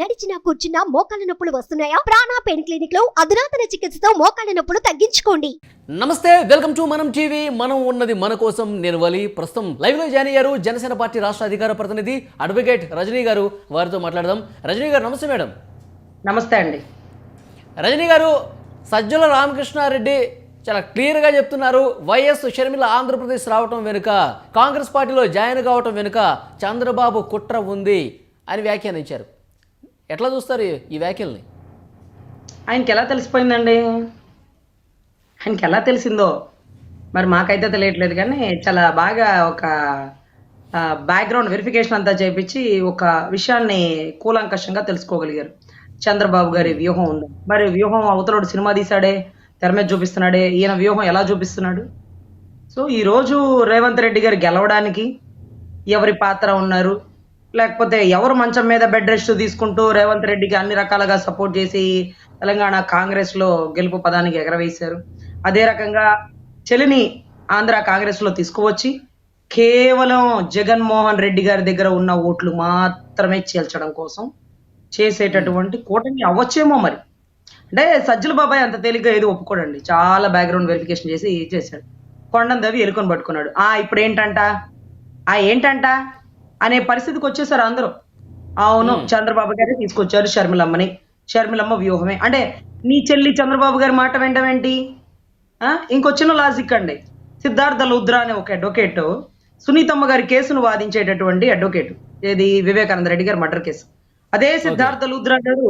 నడిచినా కూర్చున్నా మోకాళ్ళ నొప్పులు వస్తున్నాయా? ప్రాణా పెయిన్ క్లినిక్లో అధునాతన చికిత్సతో మోకాళ్ళ నొప్పులు తగ్గించుకోండి. నమస్తే వెల్కమ్ టు మనం టీవీ. మనం ఉన్నది మన కోసం నేను వలి. ప్రస్తుతం లైవ్లో జాయిన్ అయ్యారు జనసేన పార్టీ రాష్ట్ర అధికార ప్రతినిధి అడ్వకేట్ రజనీ గారు. వారితో మాట్లాడదాం. రజనీ గారు నమస్తే మేడం. నమస్తే అండి. రజనీ గారు సజ్జల రామకృష్ణారెడ్డి చాలా క్లియర్గా చెప్తున్నారు. వైఎస్ షర్మిల ఆంధ్రప్రదేశ్ రావటం వెనుక కాంగ్రెస్ పార్టీలో జాయిన్ కావటం వెనుక చంద్రబాబు కుట్ర ఉంది అని వ్యాఖ్యానించారు. ఎట్లా చూస్తారు ఈ- వ్యాఖ్యల్ని? ఆయనకి ఎలా తెలిసిపోయిందండి? ఆయనకి ఎలా తెలిసిందో? మరి మాకైతే తెలియట్లేదు కానీ చాలా బాగా ఒక బ్యాక్గ్రౌండ్ వెరిఫికేషన్ అంతా చేపించి ఒక విషయాన్ని కూలంకషంగా తెలుసుకోగలిగారు. చంద్రబాబు గారి వ్యూహం ఉంది? మరి వ్యూహం అవతలోడు సినిమా తీశాడే తెర మీద చూపిస్తున్నాడే ఈయన వ్యూహం ఎలా చూపిస్తున్నాడు? సో ఈరోజు రేవంత్ రెడ్డి గారు గెలవడానికి ఎవరి పాత్ర ఉన్నారు? లేకపోతే ఎవరు మంచం మీద బెడ్ రెస్ట్ తీసుకుంటూ రేవంత్ రెడ్డికి అన్ని రకాలుగా సపోర్ట్ చేసి తెలంగాణ కాంగ్రెస్లో గెలుపు పదానికి ఎగరవేశారు. అదే రకంగా చెలిని ఆంధ్ర కాంగ్రెస్లో తీసుకువచ్చి కేవలం జగన్మోహన్ రెడ్డి గారి దగ్గర ఉన్న ఓట్లు మాత్రమే చేల్చడం కోసం చేసేటటువంటి కూటమి అవ్వచ్చేమో మరి. అంటే సజ్జల బాబాయ్ అంత తేలిగ్గా ఏది ఒప్పుకోడండి. చాలా బ్యాక్గ్రౌండ్ వెరిఫికేషన్ చేసి చేశాడు. కొండం దవి ఎలుకొని పట్టుకున్నాడు. ఆ ఇప్పుడు ఏంటంట ఆ ఏంటంట? అనే పరిస్థితికి వచ్చేసారు అందరూ. అవును చంద్రబాబు గారే తీసుకొచ్చారు షర్మిలమ్మని. షర్మిలమ్మ వ్యూహమే. అంటే నీ చెల్లి చంద్రబాబు గారి మాట వెంటవేంటి ఆ? ఇంకో చిన్న లాజిక్ అండి. సిద్ధార్థ లుద్రా అనే ఒక అడ్వకేట్ సునీతమ్మ గారి కేసును వాదించేటటువంటి అడ్వకేట్ ఏది? వివేకానంద రెడ్డి గారి మర్డర్ కేసు. అదే సిద్ధార్థ లుద్రా గారు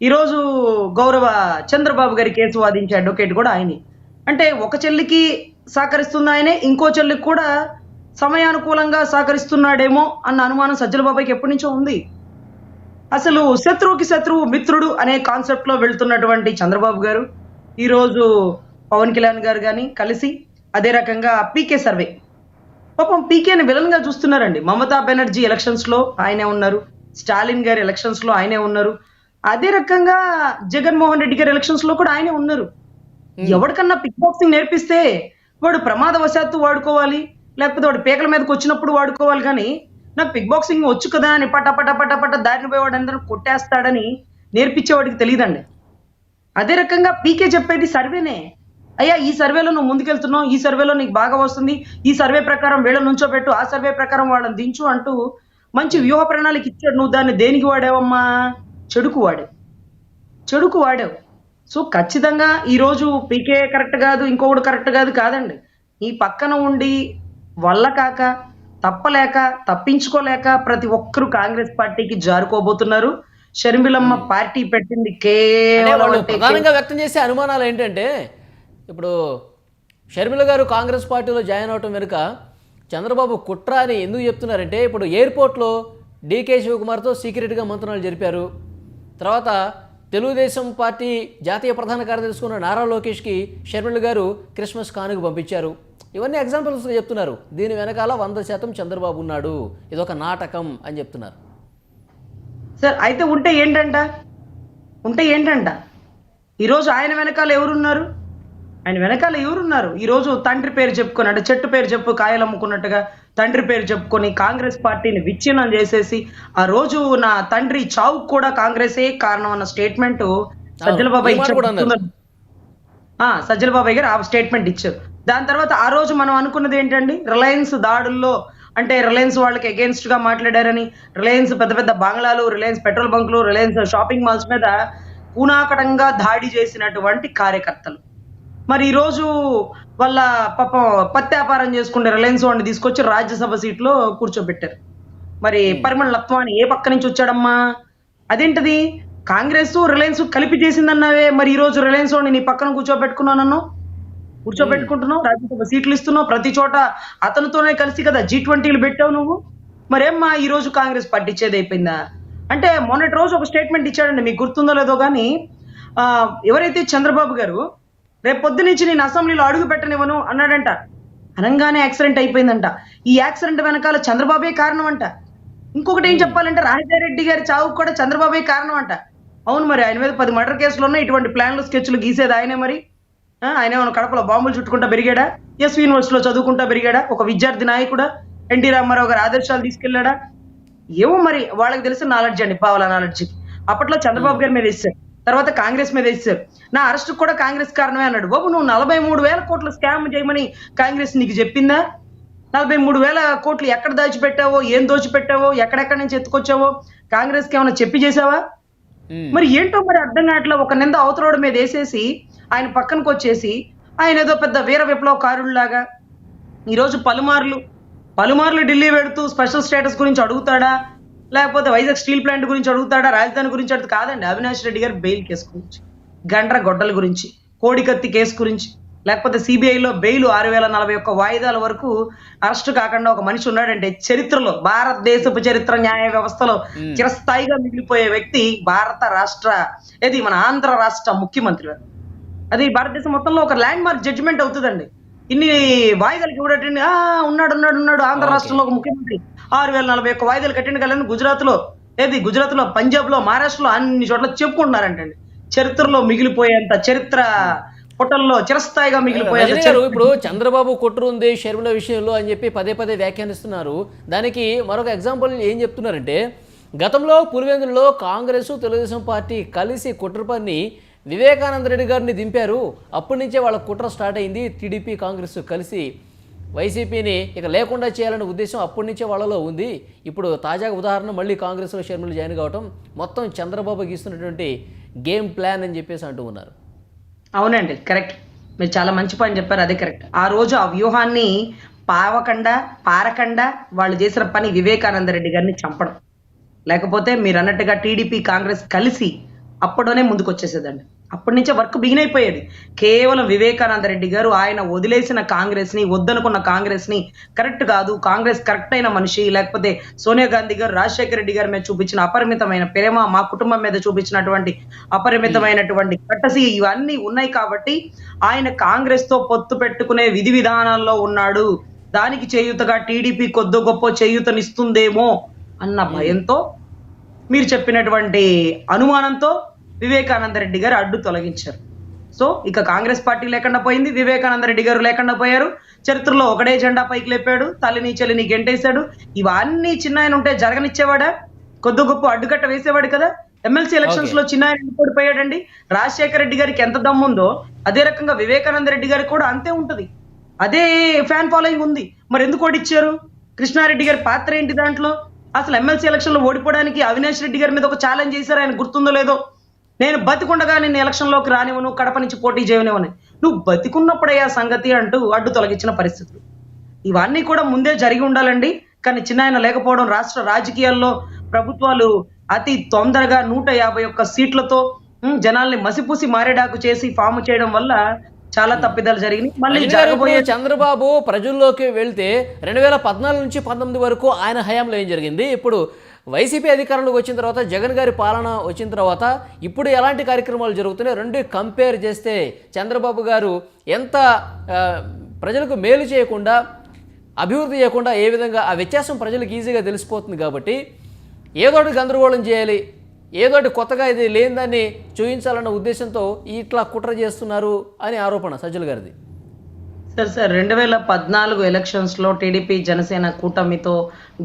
ఈరోజు గౌరవ చంద్రబాబు గారి కేసు వాదించే అడ్వకేట్ కూడా ఆయనే. అంటే ఒక చెల్లికి సహకరిస్తున్న ఆయనే ఇంకో చెల్లికి కూడా సమయానుకూలంగా సహకరిస్తున్నాడేమో అన్న అనుమానం సజ్జల బాబాయ్కి ఎప్పటి నుంచో ఉంది. అసలు శత్రువుకి శత్రువు మిత్రుడు అనే కాన్సెప్ట్లో వెళ్తున్నటువంటి చంద్రబాబు గారు ఈరోజు పవన్ కళ్యాణ్ గారు కానీ కలిసి అదే రకంగా పీకే సర్వే. పాపం పీకేని విలన్గా చూస్తున్నారండి. మమతా బెనర్జీ ఎలక్షన్స్లో ఆయనే ఉన్నారు. స్టాలిన్ గారి ఎలక్షన్స్లో ఆయనే ఉన్నారు. అదే రకంగా జగన్మోహన్ రెడ్డి గారి ఎలక్షన్స్లో కూడా ఆయనే ఉన్నారు. ఎవరికన్నా పిక్ బాక్సింగ్ నేర్పిస్తే వాడు ప్రమాదవశాత్తు వాడుకోవాలి. లేకపోతే వాడు పేకల మీదకి వచ్చినప్పుడు వాడుకోవాలి కానీ నాకు పిక్ బాక్సింగ్ వచ్చు కదా అని పట పట పట పట దారిని పోయేవాడు అందరూ కొట్టేస్తాడని నేర్పించేవాడికి తెలియదండి అదే రకంగా పీకే చెప్పేది సర్వేనే. అయ్యా ఈ సర్వేలో నువ్వు ముందుకెళ్తున్నావు ఈ సర్వేలో నీకు బాగా వస్తుంది ఈ సర్వే ప్రకారం వీళ్ళని నుంచోబెట్టు ఆ సర్వే ప్రకారం వాళ్ళని దించు అంటూ మంచి వ్యూహ ప్రణాళిక ఇచ్చాడు. నువ్వు దాన్ని దేనికి వాడావమ్మా? చెడుకు వాడావు చెడుకు వాడావు. సో ఖచ్చితంగా ఈరోజు పీకే కరెక్ట్ కాదు ఇంకొకటి కరెక్ట్ కాదు కాదండి. ఈ పక్కన ఉండి వల్ల కాక తప్పలేక తప్పించుకోలేక ప్రతి ఒక్కరు కాంగ్రెస్ పార్టీకి జారుకోబోతున్నారు. షర్మిలమ్మ పార్టీ పెట్టింది కేవలం ప్రధానంగా వ్యక్తం చేసే అనుమానాలు ఏంటంటే ఇప్పుడు షర్మిల గారు కాంగ్రెస్ పార్టీలో జాయిన్ అవటం వెనుక చంద్రబాబు కుట్ర అని ఎందుకు చెప్తున్నారంటే ఇప్పుడు ఎయిర్పోర్ట్లో డీకే శివకుమార్తో సీక్రెట్గా మంత్రాలు జరిపారు. తర్వాత తెలుగుదేశం పార్టీ జాతీయ ప్రధాన కార్యదర్శి ఉన్న నారా లోకేష్కి షర్మిల గారు క్రిస్మస్ కానుక పంపించారు. ఇవన్నీ ఎగ్జాంపుల్స్గా చెప్తున్నారు. దీని వెనకాల వంద శాతం చంద్రబాబు ఉన్నాడు. ఇదొక నాటకం అని చెప్తున్నారు. సార్ అయితే ఉంటే ఏంటంట? ఉంటే ఏంటంట? ఈరోజు ఆయన వెనకాల ఎవరున్నారు? ఆయన వెనకాల ఎవరున్నారు? ఈరోజు తండ్రి పేరు చెప్పుకొని అంటే చెట్టు పేరు చెప్పు కాయలు అమ్ముకున్నట్టుగా తండ్రి పేరు చెప్పుకొని కాంగ్రెస్ పార్టీని విచ్ఛిన్నం చేసేసి ఆ రోజు నా తండ్రి చావుకు కూడా కాంగ్రెసే కారణం అన్న స్టేట్మెంట్ సజ్జల బాబాయ్ సజ్జల బాబాయ్ గారు ఆ స్టేట్మెంట్ ఇచ్చారు. దాని తర్వాత ఆ రోజు మనం అనుకున్నది ఏంటండి? రిలయన్స్ దాడుల్లో అంటే రిలయన్స్ వాళ్ళకి అగేన్స్ట్గా మాట్లాడారని రిలయన్స్ పెద్ద పెద్ద బంగ్లాలు రిలయన్స్ పెట్రోల్ బంకులు రిలయన్స్ షాపింగ్ మాల్స్ మీద కూనాకటంగా దాడి చేసినటువంటి కార్యకర్తలు. మరి ఈరోజు వాళ్ళ పాపం పత్తి వ్యాపారం చేసుకునే రిలయన్స్ వాడిని తీసుకొచ్చి రాజ్యసభ సీట్లో కూర్చోబెట్టారు. మరి పరిమళ లత్వాని ఏ పక్క నుంచి వచ్చాడమ్మా? అదేంటది? కాంగ్రెస్ రిలయన్స్ కలిపి చేసిందన్నావే మరి ఈ రోజు రిలయన్స్ వాడిని నీ పక్కన కూర్చోబెట్టుకున్నాను కూర్చోబెట్టుకుంటున్నావు రాజ్యసభ సీట్లు ఇస్తున్నావు ప్రతి చోట అతనితోనే కలిసి కదా జీ ట్వంటీలు పెట్టావు నువ్వు. మరేమ్మా ఈ రోజు కాంగ్రెస్ పార్టీ ఇచ్చేది అయిపోయిందా? అంటే మొన్నటి రోజు ఒక స్టేట్మెంట్ ఇచ్చాడండి మీకు గుర్తుందో లేదో కానీ ఆ, ఎవరైతే చంద్రబాబు గారు రేపు పొద్దు నుంచి నేను అసెంబ్లీలో అడుగు పెట్టనివ్వను అన్నాడంట. అనగానే యాక్సిడెంట్ అయిపోయిందంట. ఈ యాక్సిడెంట్ వెనకాల చంద్రబాబే కారణం అంట ఇంకొకటి ఏం చెప్పాలంటే రాజారెడ్డి గారి చావుకు కూడా చంద్రబాబే కారణం అంట అవును మరి ఆయన మీద పది మర్డర్ కేసులు ఉన్నాయి ఇటువంటి ప్లాన్లు స్కెచ్లు గీసేది ఆయనే మరి. ఆయన ఏమైనా కడపలో బాంబులు చుట్టుకుంటా పెరిగాడా? ఎస్ యూనివర్సిటీలో చదువుకుంటా పెరిగాడా? ఒక విద్యార్థి నాయకుడా? ఎన్టీ రామారావు గారి ఆదర్శాలు తీసుకెళ్ళాడా ఏమో మరి వాళ్ళకి తెలిసిన నాలెడ్జ్ అండి పావల నాలెడ్జ్ అప్పట్లో చంద్రబాబు గారి మీద వేశారు. తర్వాత కాంగ్రెస్ మీద వేశారు. నా అరెస్ట్ కూడా కాంగ్రెస్ కారణమే అన్నాడు. బాబు నువ్వు నలభై మూడు వేల కోట్ల స్కామ్ చేయమని కాంగ్రెస్ నీకు చెప్పిందా? నలభై మూడు వేల కోట్లు ఎక్కడ దాచిపెట్టావో ఏం దోచిపెట్టావో ఎక్కడెక్కడి నుంచి ఎత్తుకొచ్చావో కాంగ్రెస్కి ఏమైనా చెప్పి చేసావా. మరి ఏంటో మరి అర్థం కావట్లే ఒక నింద అవతలోడి మీద వేసేసి ఆయన పక్కనకు వచ్చేసి ఆయన ఏదో పెద్ద వీర విప్లవకారుల్లాగా. ఈరోజు పలుమార్లు పలుమార్లు ఢిల్లీ పెడుతూ స్పెషల్ స్టేటస్ గురించి అడుగుతాడా? లేకపోతే వైజాగ్ స్టీల్ ప్లాంట్ గురించి అడుగుతాడా? రాజధాని గురించి అడుగుతా కాదండి అవినాష్ రెడ్డి గారి బెయిల్ కేసు గురించి గండ్ర గొడ్డల గురించి కోడికత్తి కేసు గురించి లేకపోతే సిబిఐలో బెయిల్ ఆరు వేల నలభై ఒక్క వాయిదాల వరకు అరెస్ట్ కాకుండా ఒక మనిషి ఉన్నాడంటే చరిత్రలో భారతదేశపు చరిత్ర న్యాయ వ్యవస్థలో చిరస్థాయిగా మిగిలిపోయే వ్యక్తి భారత రాష్ట్ర ఏది మన ఆంధ్ర రాష్ట్ర ముఖ్యమంత్రి గారు. అది భారతదేశం మొత్తంలో ఒక ల్యాండ్ మార్క్ జడ్జిమెంట్ అవుతుందండి. ఇన్ని వాయిదాలు ఆ ఉన్నాడు ఉన్నాడు ఉన్నాడు. ఆంధ్ర రాష్ట్రంలో ఒక ముఖ్యమంత్రి. ఆరు వేల నలభై ఒక్క వాయిదాలు కట్టిన కలని గుజరాత్లో ఏది? గుజరాత్లో పంజాబ్లో మహారాష్ట్రలో అన్ని చోట్ల చెప్పుకుంటున్నారంటండి. చరిత్రలో మిగిలిపోయేంత చరిత్ర పుటల్లో చిరస్థాయిగా చరిత్ర- ఇప్పుడు చంద్రబాబు కుట్ర ఉంది షర్మిల విషయంలో అని చెప్పి పదే పదే వ్యాఖ్యానిస్తున్నారు. దానికి మరొక ఎగ్జాంపుల్ ఏం చెప్తున్నారంటే గతంలో పులివెందులలో కాంగ్రెస్ తెలుగుదేశం పార్టీ కలిసి కుట్ర పన్ని వివేకానంద రెడ్డి గారిని దింపారు. అప్పటి నుంచే వాళ్ళ కుట్ర స్టార్ట్ అయింది. టీడీపీ కాంగ్రెస్ కలిసి వైసీపీని ఇక లేకుండా చేయాలనే ఉద్దేశం అప్పటి నుంచే వాళ్ళలో ఉంది. ఇప్పుడు తాజాగా ఉదాహరణ మళ్ళీ కాంగ్రెస్లో షర్మిలు జాయిన్ కావటం మొత్తం చంద్రబాబు గీస్తున్నటువంటి గేమ్ ప్లాన్ అని చెప్పేసి అంటూ ఉన్నారు. అవునండి కరెక్ట్. మీరు చాలా మంచి పని చెప్పారు అదే కరెక్ట్. ఆ రోజు ఆ వ్యూహాన్ని పావకండ పారకండా వాళ్ళు చేసిన పని వివేకానంద రెడ్డి గారిని చంపడం. లేకపోతే మీరు అన్నట్టుగా టీడీపీ కాంగ్రెస్ కలిసి అప్పటిలోనే ముందుకు వచ్చేసేదండి అప్పటి నుంచే వర్క్ బిగిన్ అయిపోయేది. కేవలం వివేకానంద రెడ్డి గారు ఆయన వదిలేసిన కాంగ్రెస్ని వద్దనుకున్న కాంగ్రెస్ని కరెక్ట్ కాదు కాంగ్రెస్ కరెక్ట్ అయిన మనిషి లేకపోతే సోనియా గాంధీ గారు రాజశేఖర రెడ్డి గారి మీద చూపించిన అపరిమితమైన ప్రేమ మా కుటుంబం మీద చూపించినటువంటి అపరిమితమైనటువంటి కట్టసి ఇవన్నీ ఉన్నాయి కాబట్టి ఆయన కాంగ్రెస్తో పొత్తు పెట్టుకునే విధి విధానాల్లో ఉన్నాడు. దానికి చేయూతగా టీడీపీ కొద్దో గొప్ప చేయూతనిస్తుందేమో అన్న భయంతో మీరు చెప్పినటువంటి అనుమానంతో వివేకానంద రెడ్డి గారు అడ్డు తొలగించారు. సో ఇక కాంగ్రెస్ పార్టీ లేకుండా పోయింది వివేకానంద రెడ్డి గారు లేకుండా పోయారు. చరిత్రలో ఒకడే జెండా పైకి లేపాడు తల్లిని చెల్లిని గెంటేశాడు. ఇవన్నీ చిన్న ఆయన ఉంటే జరగనిచ్చేవాడా? కొద్ది గొప్ప అడ్డుకట్ట వేసేవాడు కదా. ఎమ్మెల్సీ ఎలక్షన్స్లో చిన్న ఆయన ఓడిపోయాడండి రాజశేఖర రెడ్డి గారికి ఎంత దమ్ముందో అదే రకంగా వివేకానంద రెడ్డి గారికి కూడా అంతే ఉంటది. అదే ఫ్యాన్ ఫాలోయింగ్ ఉంది. మరి ఎందుకు ఓడిచ్చారు? కృష్ణారెడ్డి గారి పాత్ర ఏంటి దాంట్లో? అసలు ఎమ్మెల్సీ ఎలక్షన్లో ఓడిపోవడానికి అవినాష్ రెడ్డి గారి మీద ఒక ఛాలెంజ్ చేశారు ఆయన గుర్తుందో లేదో? నేను బతికుండగా నేను ఎలక్షన్లోకి రానివ్వను కడప నుంచి పోటీ చేయనివ్వను. నువ్వు బతికున్నప్పుడయ్యా సంగతి అంటూ అడ్డు తొలగించిన పరిస్థితులు. ఇవన్నీ కూడా ముందే జరిగి ఉండాలండి. కానీ చిన్న ఆయన లేకపోవడం రాష్ట్ర రాజకీయాల్లో ప్రభుత్వాలు అతి తొందరగా నూట యాభై ఒక్క సీట్లతో జనాల్ని మసిపూసి మారేడాకు చేసి ఫామ్ చేయడం వల్ల చాలా తప్పిదాలు జరిగినాయి. మళ్ళీ జరగబోయే చంద్రబాబు ప్రజల్లోకి వెళ్తే రెండు వేల పద్నాలుగు నుంచి పంతొమ్మిది వరకు ఆయన హయాంలో ఏం జరిగింది? ఇప్పుడు వైసీపీ అధికారంలోకి వచ్చిన తర్వాత జగన్ గారి పాలన వచ్చిన తర్వాత ఇప్పుడు ఎలాంటి కార్యక్రమాలు జరుగుతున్నాయి? రెండు కంపేర్ చేస్తే చంద్రబాబు గారు ఎంత ప్రజలకు మేలు చేయకుండా అభివృద్ధి చేయకుండా ఏ విధంగా ఆ వ్యత్యాసం ప్రజలకు ఈజీగా తెలిసిపోతుంది కాబట్టి ఏదోటి గందరగోళం చేయాలి ఏదోటి కొత్తగా ఇది లేని దాన్ని చూపించాలన్న ఉద్దేశంతో ఇట్లా కుట్ర చేస్తున్నారు అని ఆరోపణ సజ్జల గారిది. సార్ సార్ రెండు వేల పద్నాలుగు ఎలక్షన్స్లో టీడీపీ జనసేన కూటమితో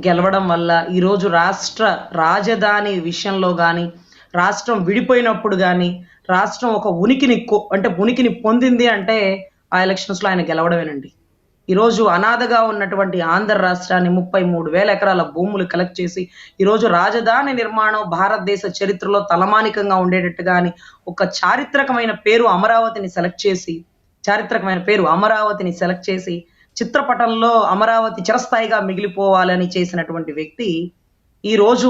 గెలవడం వల్ల ఈ రోజు రాష్ట్ర రాజధాని విషయంలో కానీ రాష్ట్రం విడిపోయినప్పుడు కానీ రాష్ట్రం ఒక ఉనికిని అంటే ఉనికిని పొందింది అంటే ఆ ఎలక్షన్స్లో ఆయన గెలవడమేనండి. ఈరోజు అనాథగా ఉన్నటువంటి ఆంధ్ర రాష్ట్రాన్ని ముప్పై మూడు వేల ఎకరాల భూములు కలెక్ట్ చేసి ఈరోజు రాజధాని నిర్మాణం భారతదేశ చరిత్రలో తలమానికంగా ఉండేటట్టుగా అని ఒక చారిత్రకమైన పేరు అమరావతిని సెలెక్ట్ చేసి చారిత్రకమైన పేరు అమరావతిని సెలెక్ట్ చేసి చిత్రపటంలో అమరావతి చిరస్థాయిగా మిగిలిపోవాలని చేసినటువంటి వ్యక్తి ఈ రోజు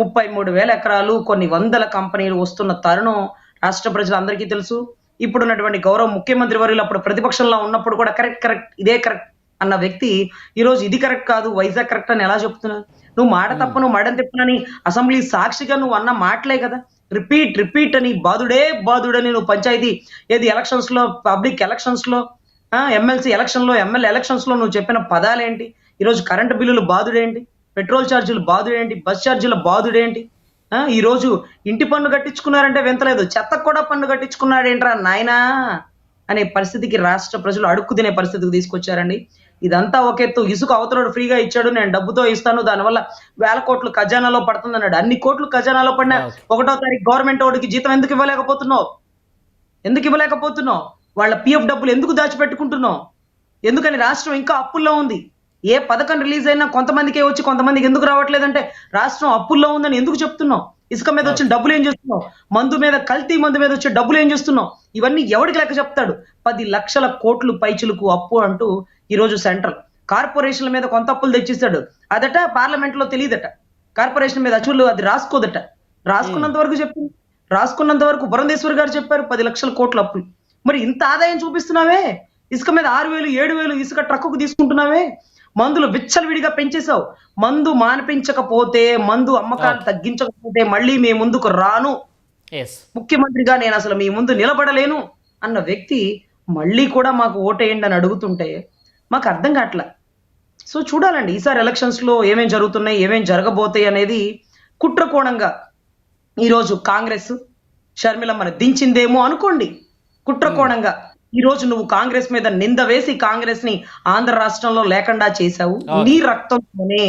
ముప్పై మూడు వేల ఎకరాలు కొన్ని వందల కంపెనీలు వస్తున్న తరుణం రాష్ట్ర ప్రజలందరికీ తెలుసు. ఇప్పుడున్నటువంటి గౌరవ ముఖ్యమంత్రి వర్యులు అప్పుడు ప్రతిపక్షంలో ఉన్నప్పుడు కూడా కరెక్ట్ కరెక్ట్ ఇదే కరెక్ట్ అన్న వ్యక్తి ఈ రోజు ఇది కరెక్ట్ కాదు వైజాగ్ కరెక్ట్ అని ఎలా చెప్తున్నావు నువ్వు మాట తప్పను నువ్వు మడం తిప్పునని అసెంబ్లీ సాక్షిగా నువ్వు అన్న మాటలే కదా. రిపీట్ రిపీట్ అని బాదుడే బాధుడని నువ్వు పంచాయతీ ఏది ఎలక్షన్స్లో పబ్లిక్ ఎలక్షన్స్లో ఎమ్మెల్సీ ఎలక్షన్లో ఎమ్మెల్యే ఎలక్షన్స్లో నువ్వు చెప్పిన పదాలేంటి? ఈరోజు కరెంటు బిల్లులు బాదుడేంటి? పెట్రోల్ ఛార్జీలు బాదుడేంటి? బస్ ఛార్జీల బాదుడేంటి? ఈరోజు ఇంటి పన్ను కట్టించుకున్నారంటే వింతలేదు. చెత్త కూడా పన్ను కట్టించుకున్నాడేంట్రా నాయనా? అనే పరిస్థితికి రాష్ట్ర ప్రజలు అడుక్కు తినే పరిస్థితికి తీసుకొచ్చారండి. ఇదంతా ఒక ఎత్తు. ఇసుక అవతలడు ఫ్రీగా ఇచ్చాడు నేను డబ్బుతో ఇస్తాను దానివల్ల వేల కోట్లు ఖజానాలో పడుతుంది అన్నాడు అన్ని కోట్లు ఖజానాలో పడినా. ఒకటో తారీఖు గవర్నమెంట్ వాడికి జీతం ఎందుకు ఇవ్వలేకపోతున్నావు? ఎందుకు ఇవ్వలేకపోతున్నావు? వాళ్ళ పిఎఫ్ డబ్బులు ఎందుకు దాచిపెట్టుకుంటున్నావు? ఎందుకని రాష్ట్రం ఇంకా అప్పుల్లో ఉంది. ఏ పథకం రిలీజ్ అయినా కొంతమందికే వచ్చి కొంతమందికి ఎందుకు రావట్లేదంటే రాష్ట్రం అప్పుల్లో ఉందని ఎందుకు చెప్తున్నావు? ఇసుక మీద వచ్చిన డబ్బులు ఏం చేస్తున్నావు? మందు మీద కల్తీ మందు మీద వచ్చే డబ్బులు ఏం చేస్తున్నావు? ఇవన్నీ ఎవరికి లెక్క చెప్తాడు? పది లక్షల కోట్లు పైచులకు అప్పు అంటూ ఈ రోజు సెంట్రల్. కార్పొరేషన్ల మీద కొంత అప్పులు తెచ్చిస్తాడు. అదట పార్లమెంట్లో తెలియదట. కార్పొరేషన్ మీద అచ్చులు అది రాసుకోదట. రాసుకున్నంత వరకు చెప్పింది. రాసుకున్నంత వరకు పురంధేశ్వరి గారు చెప్పారు పది లక్షల కోట్ల అప్పులు. మరి ఇంత ఆదాయం చూపిస్తున్నావే? ఇసుక మీద ఆరు వేలు ఏడు వేలు ఇసుక ట్రక్కుకు తీసుకుంటున్నావే? మందులు విచ్చలవిడిగా పెంచేశావు. మందు మానిపించకపోతే మందు అమ్మకాలు తగ్గించకపోతే మళ్ళీ మీ ముందుకు రాను. ముఖ్యమంత్రిగా నేను అసలు మీ ముందు నిలబడలేను అన్న వ్యక్తి మళ్ళీ కూడా మాకు ఓటేయండి అని అడుగుతుంటే మాకు అర్థం కావట్లే సో చూడాలండి ఈసారి ఎలక్షన్స్లో ఏమేం జరుగుతున్నాయి ఏమేం జరగబోతాయి అనేది కుట్రకోణంగా ఈరోజు కాంగ్రెస్ షర్మిలమ్మని దించిందేమో అనుకోండి. కుట్రకోణంగా ఈ రోజు నువ్వు కాంగ్రెస్ మీద నింద వేసి కాంగ్రెస్ని ఆంధ్ర రాష్ట్రంలో లేకుండా చేశావు. నీ రక్తంతోనే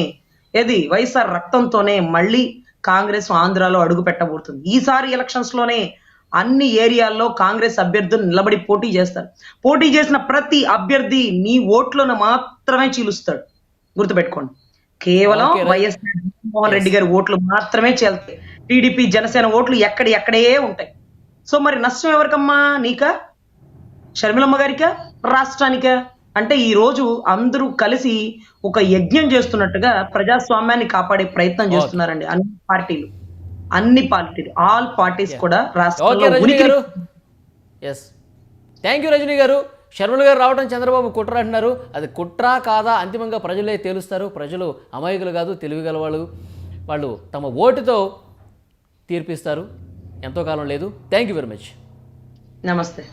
ఏది వైఎస్ఆర్ రక్తంతోనే మళ్ళీ కాంగ్రెస్ ఆంధ్రాలో అడుగు పెట్టబోతుంది. ఈసారి ఎలక్షన్స్లోనే అన్ని ఏరియాల్లో కాంగ్రెస్ అభ్యర్థులు నిలబడి పోటీ చేస్తారు. పోటీ చేసిన ప్రతి అభ్యర్థి నీ ఓట్లను మాత్రమే చీలుస్తాడు. గుర్తుపెట్టుకోండి. కేవలం. వైఎస్ జగన్మోహన్ రెడ్డి గారి ఓట్లు మాత్రమే చేల్తాయి టీడీపీ జనసేన ఓట్లు ఎక్కడి ఎక్కడే ఉంటాయి. సో మరి నష్టం ఎవరికమ్మా నీకా? షర్మిలమ్మ గారికా? రాష్ట్రానికా? అంటే ఈ రోజు అందరూ కలిసి ఒక యజ్ఞం చేస్తున్నట్టుగా ప్రజాస్వామ్యాన్ని కాపాడే ప్రయత్నం చేస్తున్నారండి అన్ని పార్టీలు. అన్ని పార్టీలు ఆల్ పార్టీస్ కూడా రాష్ట్రంలో రజనీ ఉనికి గారు. ఎస్ థ్యాంక్ యూ రజనీ గారు. శర్మల గారు రావడం చంద్రబాబు కుట్ర అంటున్నారు. అది కుట్ర కాదా? అంతిమంగా ప్రజలే తేలుస్తారు. ప్రజలు అమాయకులు కాదు తెలివిగల వాళ్ళు వాళ్ళు తమ ఓటుతో తీర్పిస్తారు. ఎంతో కాలం లేదు. థ్యాంక్ యూ వెరీ మచ్ నమస్తే.